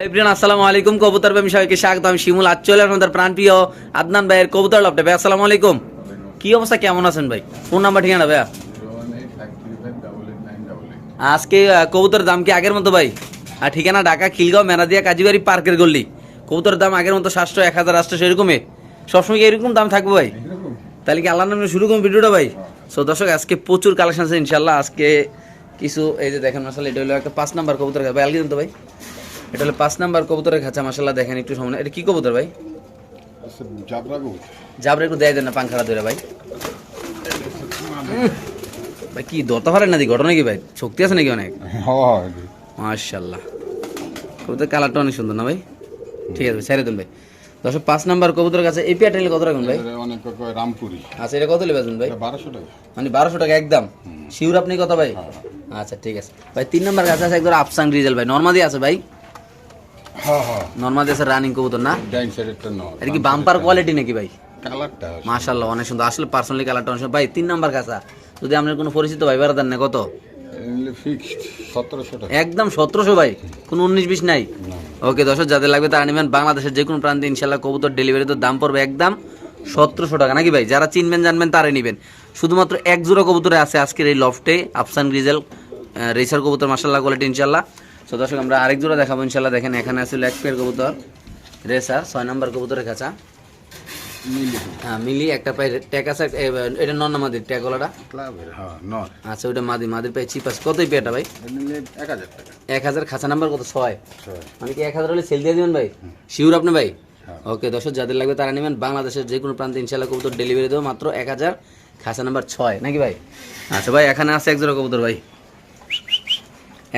আসসালামু আলাইকুম। কবুতর সবাইকে স্বাগত। আমি শিমুল। আদনান ভাইয়ের কবুতর ভাই আসসালামু আলাইকুম। কি অবস্থা? কেমন আছেন ভাই? ফোন নাম্বার ঠিকানা আজকে আহ, কবুতরের দাম কি আগের মতো ভাই? আর ঠিকানা ঢাকা খিলগাঁও পার্কের গল্লি কবুতরের দাম আগের মতো সাতশো এক হাজার আটশো সেরকমই। সবসময় এরকম দাম থাকবে ভাই? তাহলে কি আল্লাহ নামে শুরু করুন ভিডিওটা ভাই? সো দর্শক আজকে প্রচুর কালেকশন আছে ইনশাল্লাহ আজকে কিছু এই যে দেখেন মাসাল্লাহ এটা হলো একটা পাঁচ নাম্বার কবুতর। ভাই তো ভাই? এটা হলো পাঁচ নাম্বার কবুতরের খাঁচা মাসাল্লাহ দেখেন একটু সামনে। এটা কি কবুতর ভাই? যাবরে একটু দেয় দেন না পাংখাটা ধরে ভাই। ভাই কি দরতা পারেন নাকি? ঘটনা কি ভাই? শক্তি আছে নাকি অনেক? মাশাল্লাহ কবুতর কালারটা অনেক সুন্দর না ভাই? ঠিক আছে ছেড়ে দেন ভাই। দশ পাঁচ নাম্বার কবুতরের কাছে এই পেয়ারটা নিলে কত রাখুন ভাই? অনেক রামপুরি। আচ্ছা এটা কত লেবেছেন ভাই? বারোশো টাকা। মানে বারোশো টাকা একদম? শিউর আপনি কত ভাই? আচ্ছা ঠিক আছে। ভাই তিন নাম্বার কাছে আছে একদম আফসাং ডিজেল ভাই। নর্মাদি আছে ভাই? নর্মাদি আছে রানিং কবুতর না? ডাইন সাইডেরটা ন এটা কি বাম্পার কোয়ালিটি নাকি ভাই? কালারটা অনেক সুন্দর। আসলে পার্সোনালি কালারটা অনেক। ভাই তিন নাম্বার কাছা যদি আপনার কোনো পরিচিত ভাই বেড়াতেন না কত? একদম সতেরোশো ভাই। কোনো উনিশ বিশ নাই? ওকে দর্শক যাদের লাগবে তারা নেবেন। বাংলাদেশের যে কোনো প্রান্তে ইনশাল্লাহ কবুতর ডেলিভারি তো দাম পড়বে একদম সতেরোশো টাকা। নাকি ভাই? যারা চিনবেন জানবেন তারাই নেবেন। শুধুমাত্র এক জোড়া কবুতরে আছে আজকের এই লফটে আফসান গ্রিজেল রেসার কবুতর মাসাল্লাহ কোয়ালিটি ইনশাল্লাহ তো দর্শক আমরা আরেক জোড়া দেখাবো ইনশাল্লাহ দেখেন এখানে আছে লেগ পেয়ার কবুতর রেসার ছয় নম্বর কবুতরের মিলি। হ্যাঁ মিলি একটা পাই ট্যাগ আছে এটা নন মাদির ট্যাগওয়ালাটা ক্লাবের হ্যাঁ আচ্ছা ওইটা মাদি মাদির পাই চিপ আছে কতই পেয়ারটা ভাই? এক হাজার এক খাঁচা নাম্বার কত? ছয়। মানে কি এক হাজার হলে সেল দিয়ে দিবেন ভাই? শিওর আপনি ভাই? হ্যাঁ। ওকে দর্শক যাদের লাগবে তারা নেবেন। বাংলাদেশের যে কোনো প্রান্তে ইনশাল্লাহ কবুতর ডেলিভারি দেবো মাত্র এক হাজার খাঁচা নাম্বার ছয়। নাকি ভাই? আচ্ছা ভাই এখানে আছে এক জোড়া কবুতর ভাই।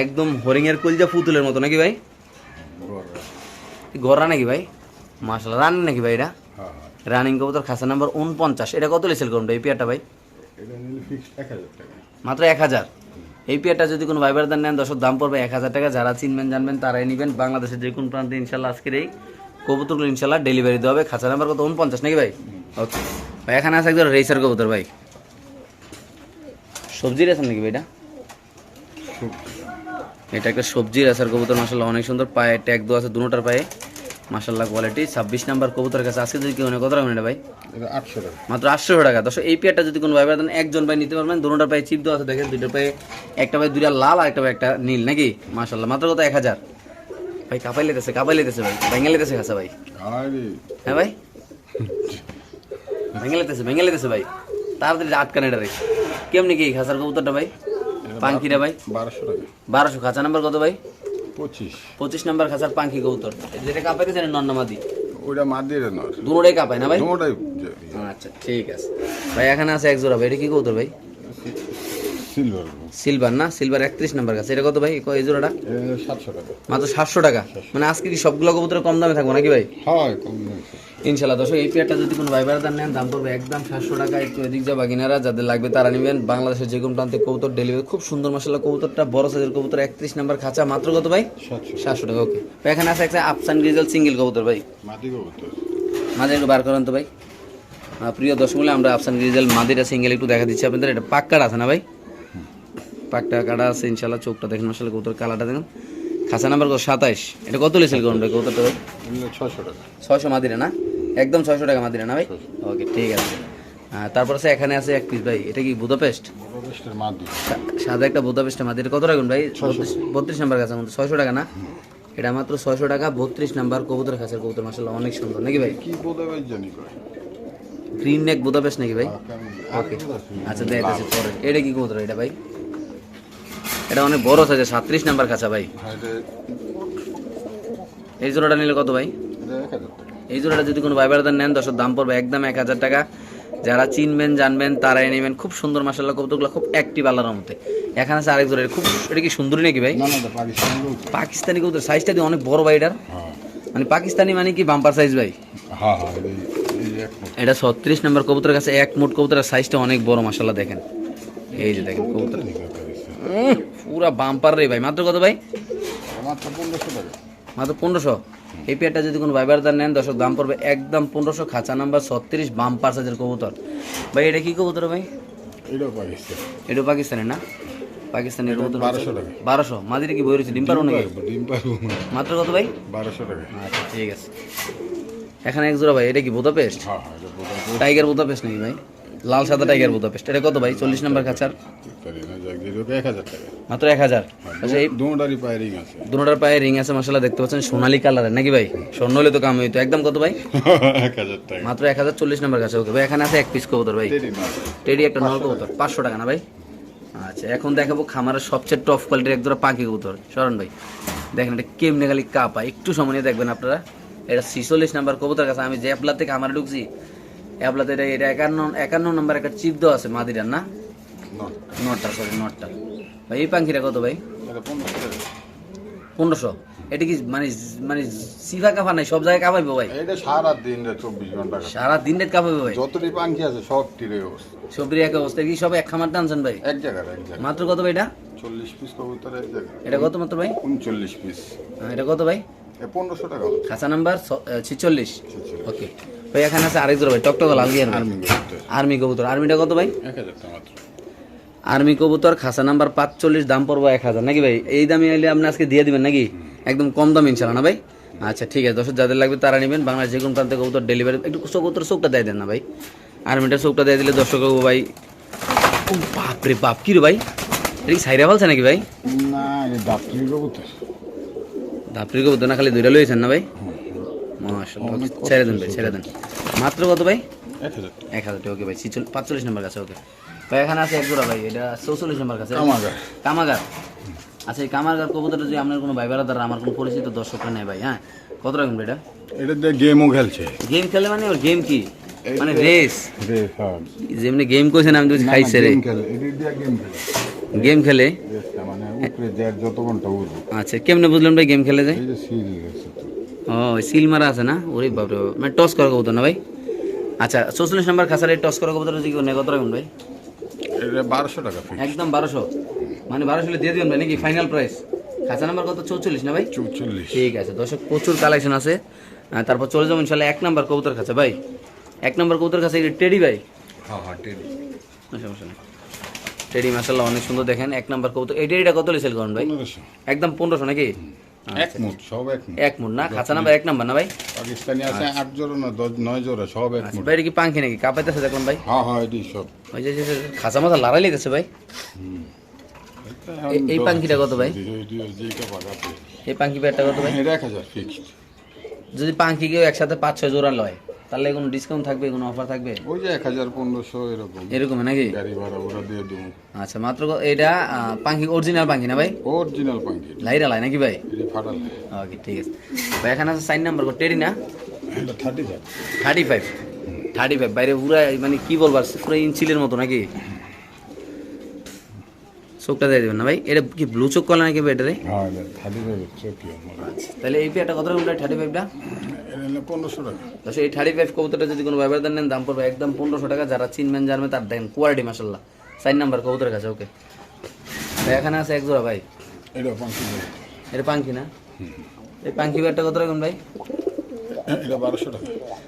একদম হরিংয়ের কলজা পুতুলের মতো নাকি ভাই। গড়া নাকি ভাই? মাসাল রান নাকি ভাই এটা? হ্যাঁ হ্যাঁ। রানিং কবুতর খাসা নাম্বার উনপঞ্চাশ এটা কত সেল করুন এই পেয়ারটা ভাই? মাত্র এক হাজার। এই পেয়ারটা যদি কোনো ভাইবার দান নেন দশের দাম পড়বে এক হাজার টাকা। যারা চিনবেন জানবেন তারাই নেবেন। বাংলাদেশের যে কোনো প্রান্তে ইনশাল্লাহ আজকের এই কবুতরগুলো ইনশাল্লাহ ডেলিভারি দেওয়া হবে। খাঁচা নাম্বার কত? উনপঞ্চাশ নাকি ভাই? ওকে ভাই এখানে আছে একজন রেসার কবুতর ভাই। সবজি রেসার নাকি ভাই এটা? এটা একটা সবজি রেসার কবুতর মাসাল্লাহ অনেক সুন্দর পায়ে ট্যাগ দেওয়া আছে দুটার পায়ে। মাসাল্লাহ কোয়ালিটি ছাব্বিশ নাম্বার কবুতরের কাছে আজকে যদি কেউ কত এটা ভাই? আটশো টাকা। মাত্র আটশো টাকা। দশ এই পেয়ারটা যদি কোনো ভাই দেন একজন ভাই নিতে পারবেন দুটোটার পায়ে চিপ দেওয়া আছে দেখেন দুইটার পায়ে একটা ভাই দুইটা লাল আর একটা ভাই একটা নীল নাকি? মাশাল্লাহ মাত্র কত? এক হাজার। ভাই কাপাই লেতেছে কাপাই লেতেছে ভাই ভেঙে লেতেছে খাসা ভাই। হ্যাঁ ভাই? ভেঙে লেতেছে ভেঙে লেতেছে ভাই। তাড়াতাড়ি আটকানে এটা রে। কেমনি কি খাসার কবুতরটা ভাই? পাঙ্কিটা ভাই? বারোশো টাকা। বারোশো। খাঁচা নাম্বার কত ভাই? পঁচিশ। পঁচিশ নাম্বার খাঁচার পাঙ্কি কবুতর। যেটা কাপাইতেছে নন্নামাদি ওইটা মাদির নর। দুটোটাই কাপায় না ভাই? আচ্ছা ঠিক আছে। ভাই এখানে আছে এক জোড়া। ভাই এটা কি কবুতর ভাই? সিলভার। সিলভার না? সিলভার একত্রিশ নাম্বার কাছে এটা কত ভাই? এই জোড়াটা? সাতশো টাকা। মাত্র সাতশো টাকা। মানে আজকে কি সবগুলো কবুতর কম দামে থাকব নাকি ভাই? হয় কম হয়েছে ইনশাল্লাহ দর্শক এই পেয়ারটা যদি কোনো ভাইবার দাম নেন দাম পড়বে একদম সাতশো টাকা। একটু এদিক যা বাগিনারা যাদের লাগবে তারা নেবেন। বাংলাদেশের যে কোনো প্রান্তে কবুতর ডেলিভারি খুব সুন্দর মশলা কবুতরটা বড় সাইজের কবুতর একত্রিশ নাম্বার খাঁচা মাত্র কত ভাই? সাতশো। টাকা ওকে এখানে আছে একটা আফসান গ্রিজেল সিঙ্গেল কবুতর ভাই। মাঝে একটু বার করেন তো ভাই। প্রিয় দর্শক আমরা আফসান গ্রিজেল মাদিরা সিঙ্গেল একটু দেখা দিচ্ছি আপনাদের। এটা পাক্কার আছে না ভাই? পাকটা কাটা আছে ইনশাল্লাহ চোখটা দেখেন মশলা কবুতর কালারটা দেখেন। খাসা নাম্বার কত? সাতাইশ। এটা কত লেছিল ভাই কবুতরটা ভাই? ছশো টাকা। ছয়শো মাদিরা না? একদম ছয়শো টাকা মাদিরা না ভাই? ওকে ঠিক আছে। তারপর আছে এখানে আছে এক পিস ভাই। এটা কি বুদাপেস্ট? সাদা একটা বুদাপেস্টের মাদিরা কত রাখুন ভাই? বত্রিশ- নাম্বার কাছে আমাদের ছয়শো টাকা না? এটা মাত্র ছয়শো টাকা বত্রিশ নাম্বার কবুতর খাসের কবুতর মাসাল্লাহ অনেক সুন্দর। নাকি ভাই? কি জানি গ্রিন নেক বুদাপেস্ট নাকি ভাই? ওকে। আচ্ছা দেখতেছি পরে এটা কি কবুতর এটা ভাই? এটা অনেক বড় সাইজের সাত্রিশ নাম্বার কাছা ভাই। হ্যাঁ, এই জোড়াটা নিলে কত ভাই? এই জোড়াটা যদি কোনো ভাই বেড়াদার নেন দশের দাম পড়বে একদম এক হাজার টাকা। যারা চিনবেন জানবেন তারাই নেবেন খুব সুন্দর মাসাল্লাহ কবুতরগুলো খুব অ্যাক্টিভ আল্লাহর মধ্যে এখানে আছে আরেক জোড়া খুব এটা কি সুন্দরী নাকি ভাই? পাকিস্তানি কবুতর। সাইজটা দিয়ে অনেক বড় ভাই এটার। হ্যাঁ। মানে পাকিস্তানি মানে কি বাম্পার সাইজ ভাই? হ্যাঁ হ্যাঁ। এটা ছত্রিশ নম্বর কবুতরের কাছে এক মুট কবুতরের সাইজটা অনেক বড় মাসাল্লাহ দেখেন। এই যে দেখেন কবুতর। পুরা বাম্পার রে ভাই। মাত্র কত ভাই? মাত্র পনেরোশো টাকা। মাত্র পনেরোশো। এই পেয়ারটা যদি কোনো ভাইবারদার নেন দশের দাম পড়বে একদম পনেরোশো খাঁচা নাম্বার ছত্রিশ বাম্পার সাইজের কবুতর। ভাই এটা কি কবুতর ভাই? এটাও পাকিস্তান। এটা পাকিস্তানের না? পাকিস্তানি এটা কবুতর 1200 টাকা। বারোশো। মাদিরে কি বই রয়েছে? ডিম পারব নাকি? ডিম পারব। মাত্র কত ভাই? বারোশো টাকা। আচ্ছা ঠিক আছে। এখানে এক জোড়া ভাই এটা কি বোধা পেস্ট হ্যাঁ হ্যাঁ টাইগার বোধা পেস্ট নাকি ভাই? লাল সাদা টাইগার বোধা পেস্ট এটা কত ভাই? চল্লিশ নাম্বার খাঁচার? মাত্র এক হাজার? আচ্ছা এই দুটারই পায়ারিং আছে। দুটার পায়ে রিং আছে মশলা দেখতে পাচ্ছেন সোনালী কালারের। নাকি ভাই? স্বর্ণ হলে তো কাম হইতো। একদম কত ভাই? মাত্র এক হাজার চল্লিশ নাম্বার কাছে ওকে ভাই। এখানে আছে এক পিস কবুতর ভাই। টেডি একটা নল কবুতর। পাঁচশো টাকা না ভাই? আচ্ছা এখন দেখাবো খামারের সবচেয়ে টপ কোয়ালিটির এক জোড়া পাখি কবুতর। শরণ ভাই দেখেন এটা কেমনে খালি কাপা। একটু সময় দেখবেন আপনারা। এটা ছিচল্লিশ নাম্বার কবুতর কাছে আমি অ্যাপলা থেকে খামারে ঢুকছি। অ্যাপলাতে এটা এটা একান্ন একান্ন নাম্বার একটা চিপ দেওয়া আছে মাদিরার না? না নটটা সরি নটটা। ভাই এই পাখিটা কত ভাই? পনেরোশো এটা কি মানে মানে সিফা কাফা নাই সব জায়গায় কাপাইবো ভাই? এটা সারা দিন রে চব্বিশ ঘণ্টা সারা দিন রেট কাপাইবো ভাই? যতটি পাখি আছে সব অবস্থা। সবরি এক অবস্থা কি সব এক খামার টানছেন ভাই? এক জায়গায় মাত্র কত ভাই এটা? চল্লিশ পিস কবুতর এক জায়গায় এটা কত মাত্র ভাই? উনচল্লিশ পিস। এটা কত ভাই? পনেরোশো টাকা খাঁচা নাম্বার ছিচল্লিশ। ওকে ভাই এখানে আছে আরেক জোড়া ভাই টকটক লাল ভাই। আর্মি কবুতর। আর্মি কবুতর। আর্মিটা কত ভাই? আর্মি কবুতর খাসা নাম্বার পাঁচচল্লিশ দাম পড়ব এক হাজার। নাকি ভাই এই দামে এলে আপনি আজকে দিয়ে দিবেন নাকি? একদম কম দাম ইনশাল্লাহ না ভাই? আচ্ছা ঠিক আছে। দর্শক যাদের লাগবে তারা নেবেন। বাংলাদেশ যে কোনো প্রান্তে কবুতর ডেলিভারি একটু কবুতর চোখটা দিয়ে দেন না ভাই। আর্মিটার চোখটা দিয়ে দিলে দর্শক ভাই ও বাপ রে বাপ কি রে ভাই? এটা কি সাইরা ফেলছে নাকি ভাই? না এটা কবুতর। ধাপড়ির কবুতর না খালি দুইটা লইছেন না ভাই? মাশাআল্লাহ ছেড়ে দেন ভাই ছেড়ে দেন। মাত্র কত ভাই? এক হাজার। টাকা ওকে ভাই পাঁচচল্লিশ নম্বর কাছে ওকে। ভাই এখানে আছে এক জোড়া ভাই এটা চৌচল্লিশ নম্বর কাছে। কামাগার। কামাগার। আচ্ছা এই কামাগার কবুতরটা যদি আপনার কোনো ভাই দ্বারা আমার কোনো পরিচিত দর্শকরা নেই ভাই হ্যাঁ? কত রাখবেন ভাই এটা? এটা দিয়ে গেমও খেলছে। গেম খেলে মানে ওর গেম কি? মানে রেস রে হ্যাঁ। যেমনি গেম কইছেন আমি তো খাইছে রে। গেম খেলে এটা দিয়ে গেম খেলে। গেম খেলে? রেসটা মানে আচ্ছা কেমনে বুঝলেন ভাই গেম খেলে যায় ও সিল মারা আছে না? ওরে বাপরে মানে টস করা কবুতর না ভাই? আচ্ছা চৌচল্লিশ নম্বর খাসার এই টস করা কবুতর কেউ নেয় কত রাখবেন ভাই? বারোশো টাকা একদম বারোশো। মানে বারোশো দিয়ে দিবেন ভাই নাকি ফাইনাল প্রাইস খাঁচা নাম্বার কত? চৌচল্লিশ না ভাই? চৌচল্লিশ। ঠিক আছে দর্শক প্রচুর কালেকশন আছে। তারপর চলে যাব ইনশাল্লাহ এক নাম্বার কবুতর খাঁচা ভাই। এক নাম্বার কবুতর খাঁচা টেডি ভাই? হ্যাঁ হ্যাঁ টেডি। না, সমস্যা নেই। টেডি মাসাল্লাহ অনেক সুন্দর দেখেন। এক নাম্বার কবুতর এই টেডিটা কত সেল করেন ভাই? একদম পনেরোশো নাকি? এক মুট সব এক মুঠ এক মুট না খাঁচা নাম্বার এক নাম্বার না ভাই? পাকিস্তানি আছে আট জোড়া না দশ নয় জোড়া সব এক মুঠ ভাই এটা কি পাঙ্খি নাকি? কাপাইতেছে দেখলাম ভাই। হ্যাঁ হ্যাঁ এটি সব। ওই যে যে- যে খাঁচা মাথা লড়াই লেগেছে ভাই। এই- পাঙ্খিটা কত ভাই? এই পাঙ্খি পেয়ারটা কত ভাই? এটা এক হাজার ফিক্সড যদি পাঙ্খি কেউ একসাথে পাঁচ ছয় জোড়া লয় তাহলে কোনো ডিসকাউন্ট থাকবে কোনো অফার থাকবে? ওই যে এক হাজার পনেরোশো এরকম। এরকম নাকি? গাড়ি ভাড়া ওরা দিয়ে দেবো। আচ্ছা মাত্র এটা পাখি পাঙ্খি অরিজিনাল পাঙ্খি না ভাই? অরিজিনাল পাঙ্কি। লাইরা লাই নাকি ভাই? এটি ফাটাল ওকে ঠিক আছে। ভাই এখানে আছে সাইন নাম্বার টেরি না? Thirty five thirty five thirty five বাইরে পুরো মানে কি বলবার পুরো ইঞ্চিলের মতো নাকি? চোখটা দিয়ে দেবেন না ভাই। এটা কি ব্লু চোখ কলা নাকি ভাই এটা রে হ্যাঁ তাহলে এই পেয়ারটা কত রকম থার্টি ফাইভটা পনেরোশো টাকা। এই থার্টি ফাইভ কবুতরটা যদি কোনো ব্যবহার নেন দাম পড়বে একদম পনেরোশো টাকা। যারা চিনবেন জানবেন তার দেখেন কোয়ালিটি মাসাল্লাহ সাইন নাম্বার কবুতরের কাছে ওকে এখানে আছে এক জোড়া ভাই। এটা পাঙ্কি এটা পাঙ্খি না? এই কত রকম ভাই? এটা বারোশো টাকা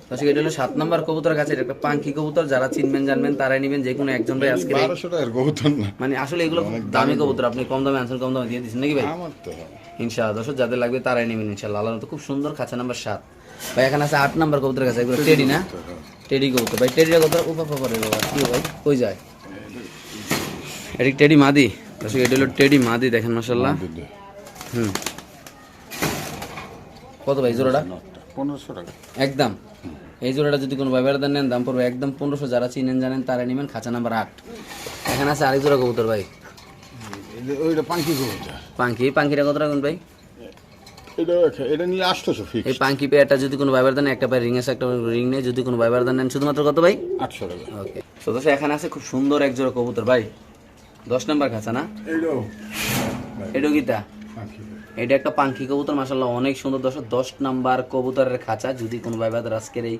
দর্শক এটা হলো সাত নাম্বার কবুতর কাছে এটা একটা পাঙ্খি কবুতর। যারা চিনবেন জানবেন তারাই নেবেন যে কোনো একজন ভাই আজকে বারোশো টাকার কবুতর না। মানে আসলে এগুলো দামি কবুতর। আপনি কম দামে আনসার কম দামে দিয়ে দিচ্ছেন নাকি ভাই? আমার তো ইনশাআল্লাহ দর্শক যাদের লাগবে তারাই নেবেন ইনশাআল্লাহ। আল্লাহ তো খুব সুন্দর খাঁচা নাম্বার সাত। ভাই এখানে আছে আট নাম্বার কবুতর কাছে এগুলো টেডি না? টেডি কবুতর ভাই টেডিটা কত উপা পারে বাবা কি ভাই? কই যায়? এটি টেডি মাদি। দর্শক এটা হলো টেডি মাদি দেখেন মাসাল্লাহ হুম। কত ভাই জোড়াটা? পনেরোশো টাকা। একদম। এই জোড়াটা যদি কোনো ব্যবহার নেন দাম পড়বে একদম পনেরোশো। যারা চিনেন জানেন তারা নেবেন খাঁচা নাম্বার আট। এখানে আছে আরেক জোড়া কবুতর ভাই। ওইটা পাঙ্কি কবুতর। পাঙ্কি। এই পাঙ্কিটা কত রাখুন ভাই? এটা নিয়ে আটশোশো ফিক্স এই পাঙ্কি পেয়ারটা যদি কোনো দেন একটা পায়ে রিং আছে একটা রিং নেই যদি কোনো নেন শুধুমাত্র কত ভাই? আটশো টাকা। ওকে তো দোষ এখানে আছে খুব সুন্দর এক জোড়া কবুতর ভাই। দশ নাম্বার খাঁচা না? এটা গীতা এটা একটা পাঙ্খি কবুতর মাসাল্লাহ অনেক সুন্দর। দশ দশ নাম্বার কবুতরের খাঁচা। যদি কোনো ভাই আজকের এই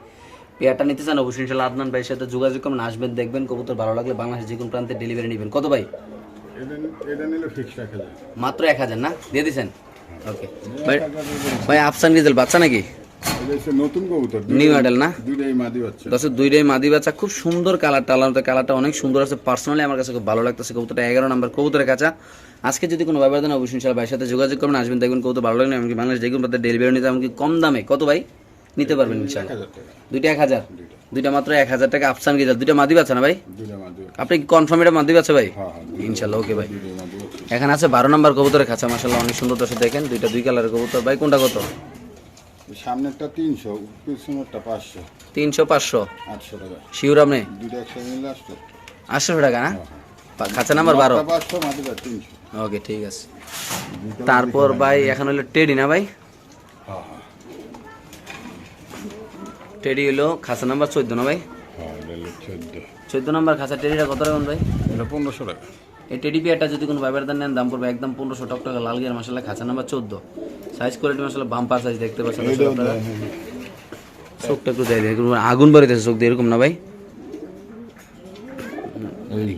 পেয়ারটা নিতে চান অবশ্যই ইনশাল্লাহ আদনান ভাইয়ের সাথে যোগাযোগ করবেন আসবেন দেখবেন। কবুতর ভালো লাগলে বাংলাদেশের যে কোনো প্রান্তে ডেলিভারি নেবেন। কত ভাই? মাত্র এক হাজার না? দিয়ে দিচ্ছেন ওকে ভাই ভাই আফসান রিজাল বাচ্চা নাকি? নতুন কবুতর New model না? দুইটাই মাদি বাচ্চা। দর্শক দুইটাই মাদি বাচ্চা খুব সুন্দর কালারটা আলাদা কালারটা অনেক সুন্দর আছে। পার্সোনালি আমার কাছে খুব ভালো লাগতেছে কবুতরটা। এগারো নাম্বার কবুতরের কাছে আজকে যদি কোনো ব্যাপার দেন অবশ্যই ইনশাল্লাহ ভাইয়ের সাথে যোগাযোগ করবেন আসবেন দেখবেন কবুতর ভালো লাগলে এমনকি বাংলাদেশ দেখবেন তাদের ডেলিভারি নিতে এমনকি কম দামে। কত ভাই? নিতে পারবেন ইনশাল্লাহ দুইটা এক হাজার? দুইটা। মাত্র এক হাজার টাকা আফসান গিজার দুইটা মাদি বাচ্চা না ভাই? আপনি কনফার্ম এটা মাদি বাচ্চা ভাই? হ্যাঁ হ্যাঁ ইনশাল্লাহ ওকে ভাই। এখানে আছে বারো নম্বর কবুতরের খাঁচা মাসাল্লাহ অনেক সুন্দর দর্শক দেখেন। দুইটা দুই কালারের কবুতর। ভাই কোনটা কত? সামনেরটা তিনশো পিছনেরটা পাঁচশো। তিনশো পাঁচশো? আটশো টাকা। শিওর আপনি? দুইটা একশো মিলে আসতো আটশো টাকা না? খাঁচা নাম্বার বারো? পাঁচশো তিনশো। ওকে ঠিক আছে। তারপর ভাই এখন হলো টেডি না ভাই? হ্যাঁ হ্যাঁ। টেডি হলো খাঁচা নাম্বার চোদ্দ না ভাই? হ্যাঁ চোদ্দ। নাম্বার খাঁচা টেডিটা কত রাখুন ভাই? এটা পনেরোশো টাকা। এই টেডি পেয়ারটা যদি কোনো ব্যাপার দেন নেন দাম পড়বে একদম পনেরোশো টক টাকা লাল গিয়ার মশলা খাঁচা নাম্বার চোদ্দ। সাইজ কোয়ালিটি মশলা বাম্পার সাইজ দেখতে পাচ্ছেন। দেয়, হ্যাঁ, চোখটা একটু দেয় দেখুন আগুন বাড়িতেছে চোখ দিয়ে এরকম না ভাই?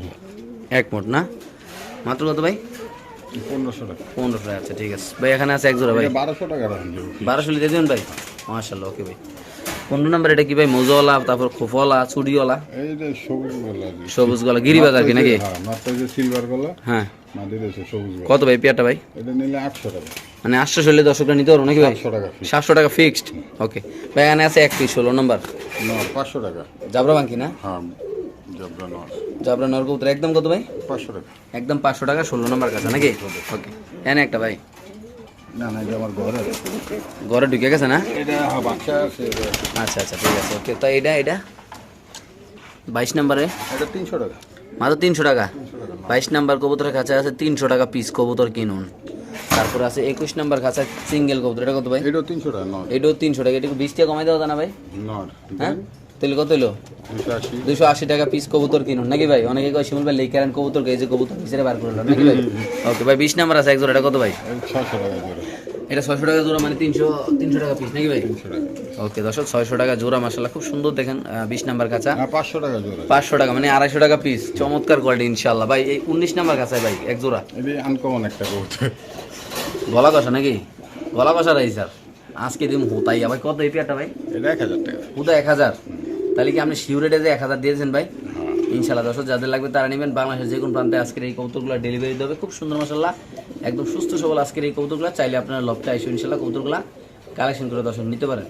হ্যাঁ। এক মোট না? মাত্র কত ভাই? পনেরোশো টাকা। পনেরোশো টাকা আচ্ছা ঠিক আছে। ভাই এখানে আছে এক জোড়া ভাই? বারোশো টাকা বারোশো লিখে দেবেন ভাই? মাশাল্লাহ ওকে ভাই। পনেরো নাম্বার এটা কি ভাই মোজওয়ালা তারপর খোফওয়ালা চুড়িওয়ালা? সবুজ গলা গিরিবাজ আর কি নাকি? হ্যাঁ সিলভার গলা হ্যাঁ। কত ভাই পেয়ারটা ভাই? এটা নিলে আটশো টাকা। মানে আটশো ষোলো দর্শকরা নিতে পারব নাকি ভাই? সাতশো টাকা ফিক্সড ওকে ভাই এখানে আছে এক পিস ষোলো নম্বর। পাঁচশো টাকা। জাবরা বাঙ্কি না? হ্যাঁ জবরা জাবরা নরকৌতর একদম কত ভাই? পাঁচশো টাকা। একদম পাঁচশো টাকা ষোলো নম্বর কাছে নাকি? ওকে এনে একটা ভাই। না না এটা আমার ঘরে। ঘরে ঢুকে গেছে না? এটা আছে আচ্ছা আচ্ছা ঠিক আছে ওকে তো এটা এটা বাইশ নম্বরে? এটা তিনশো টাকা। মাত্র তিনশো টাকা? বাইশ নাম্বার কবুতরের কাছে আছে তিনশো টাকা পিস কবুতর কিনুন। তারপর আছে একুশ নাম্বার কাছে সিঙ্গেল কবুতর এটা কত ভাই? এটাও তিনশো টাকা এটাও তিনশো টাকা এটা বিশ টাকা কমাই দেওয়া না ভাই? হ্যাঁ? তাহলে কত হলো দুশো আশি। টাকা পিস কবুতর কিনুন। নাকি ভাই? অনেকে কয় শিমুল ভাই লেকে আনেন কবুতর এই যে কবুতর হিসেবে বার করলাম নাকি ভাই? ওকে ভাই বিশ নাম্বার আছে এক জোড়া এটা কত ভাই? এটা ছয়শো টাকা জোড়া মানে তিনশো তিনশো টাকা পিস নাকি ভাই? ওকে দর্শক ছয়শো টাকা জোড়া মাসাল্লাহ খুব সুন্দর দেখেন বিশ নাম্বার কাছা না পাঁচশো টাকা জোড়া। পাঁচশো টাকা মানে আড়াইশো টাকা পিস চমৎকার কোয়ালিটি ইনশাল্লাহ ভাই এই উনিশ নাম্বার কাছে ভাই এক জোড়া। আনকমন একটা কবুতর। গলা কষা নাকি? গলা কষা রাই স্যার আজকে দিন হোতাই ভাই কত এই পেয়ারটা ভাই? এটা এক হাজার টাকা। হুদা এক হাজার। তাহলে কি আপনি শিউরেটে যে এক হাজার দিয়েছেন ভাই? হ্যাঁ। ইনশাল্লাহ দর্শক যাদের লাগবে তারা নেবেন। বাংলাদেশের যে কোনো প্রান্তে আজকের এই কৌতুকগুলো ডেলিভারি দেবে। খুব সুন্দর মশাল্লাহ একদম সুস্থ সবল আজকের এই কৌতুকগুলো চাইলে আপনারা লবটা এসে ইনশাল্লাহ কৌতুকগুলো কালেকশন করে দর্শক নিতে পারেন।